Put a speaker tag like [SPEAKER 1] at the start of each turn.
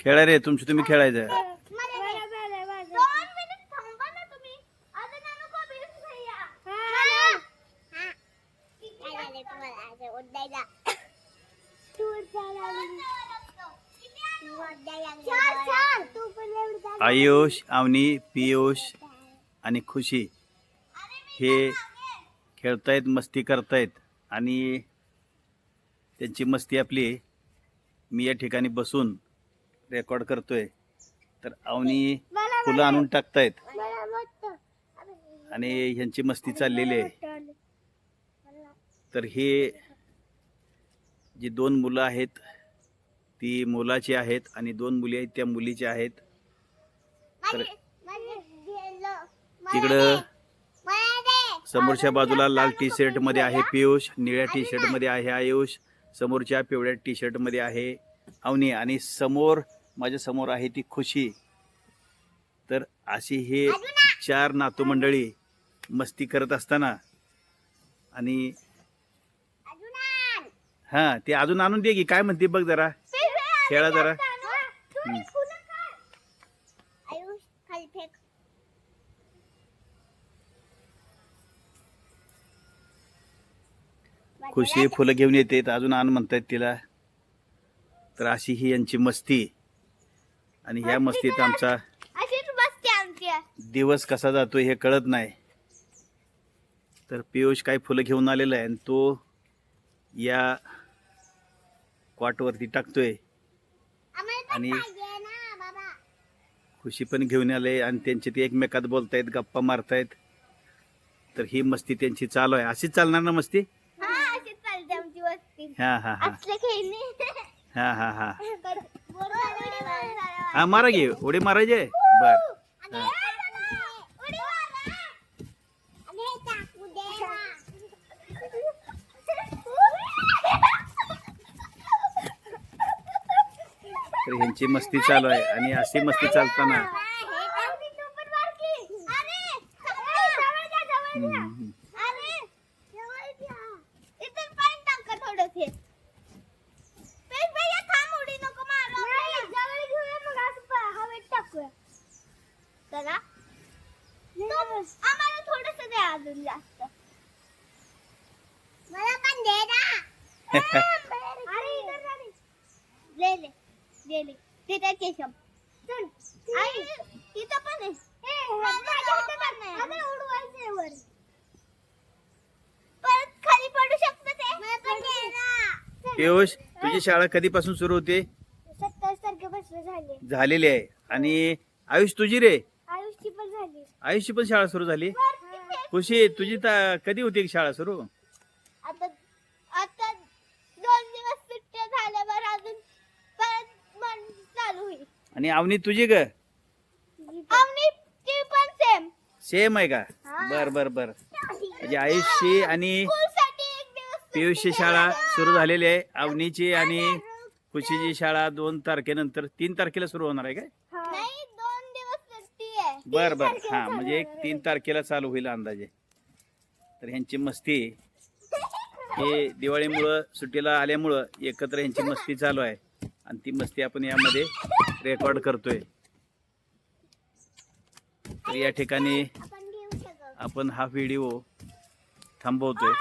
[SPEAKER 1] खेळा रे तुमची तुम्ही खेळायचं
[SPEAKER 2] दोन मिनिट थांबा ना तुम्ही अजून आणू का बिल्स भैया काय झालं तुम्हाला असं ओरडायला? चार, चार. तू पण एवढं जा.
[SPEAKER 1] आयुष अवनी पियुष आणि खुशी हे खेळतायत मस्ती करतायत आणि त्यांची मस्ती आपली मी या ठिकाणी बसून रेकॉर्ड करतोय. तर अवनी
[SPEAKER 2] मला-
[SPEAKER 1] फुलं आणून टाकतायत. आणि ह्यांची मस्ती चाललेली आहे. तर हे जी दोन मुलं आहेत ती मुलाची आहेत आणि दोन मुली आहेत त्या मुलीची आहेत. तर तिकडं. समोरच्या बाजूला लाल टी शर्टमध्ये आहे पियुष निळ्या टी शर्टमध्ये आहे आयुष समोरच्या पिवळ्या टी शर्टमध्ये आहे अवनी आणि समोर माझ्यासमोर आहे ती खुशी. तर अशी हे चार नातू मंडळी मस्ती करत असताना आणि. हा ते अजून आणून दे की काय म्हणते बघ जरा. खेळा जरा. खुशी फुलं घेऊन येते अजून आण म्हणतायत तिला. तर अशी ही यांची मस्ती. आणि ह्या मस्तीत आमचा दिवस कसा जातो हे कळत नाही. तर पियुष काय फुलं घेऊन आलेला आहे आणि तो या कॉटवरती टाकतोय. आणि-
[SPEAKER 2] पाहिजे ना बाबा.
[SPEAKER 1] खुशी पण घेऊन आले आणि त्यांचे ते एकमेकात बोलतायत गप्पा मारतायत. तर ही मस्ती त्यांची चालू आहे. अशीच चालणार ना मस्ती?
[SPEAKER 2] हा
[SPEAKER 1] हा हा हा. हा हा हा. हा मारा घे उडी मारायचे? बर.
[SPEAKER 2] हे.
[SPEAKER 1] तर ह्यांची मस्ती चालू आहे आणि अशी मस्ती चालताना. हम्म. हम्म.
[SPEAKER 2] आम्हाला थोडस द्या अजून जास्त. मला पण दे ना. अरे इधर जा रे. ले ले ले. ले तिथे केशव. चल. आई तिथं पण आहे. माझ्या हातात नाही परत खाली पडू शकतं ते? मला पण दे ना.
[SPEAKER 1] पियुष तुझी शाळा कधीपासून सुरू होते?
[SPEAKER 2] सत्तावीस तारखेपासून झाली.
[SPEAKER 1] झालेली आहे. आणि आयुष तुझी रे?
[SPEAKER 2] आयुषची पण
[SPEAKER 1] शाळा सुरू झाली. खुशी तुझी ता- कधी होती शाळा सुरू?
[SPEAKER 2] आता आता दोन दिवस सुट्ट्या झाल्यावर अजून परत मन चालू होईल.
[SPEAKER 1] आणि अवनी तुझी ग?
[SPEAKER 2] आम्ही ती पण सेम
[SPEAKER 1] सेम आहे का. बर बर बर. म्हणजे आयुषची आणि
[SPEAKER 2] स्कूलसाठी एक दिवस
[SPEAKER 1] पियुषची शाळा सुरू झालेली आहे. अवनीची आणि खुशीची शाळा दोन तारखेनंतर तीन तारखेला सुरू होणार आहे काय
[SPEAKER 2] नाही दोन दिवस सुट्टी आहे
[SPEAKER 1] बर बर. हा म्हणजे एक तीन तारखेला चालू होईल अंदाजे. तर ह्यांची मस्ती हे दिवाळीमुळं सुट्टीला आल्यामुळं एकत्र ह्यांची मस्ती चालू आहे. आणि ती मस्ती आपण यामध्ये रेकॉर्ड करतोय. तर या ठिकाणी आपण हा व्हिडिओ थांबवतोय.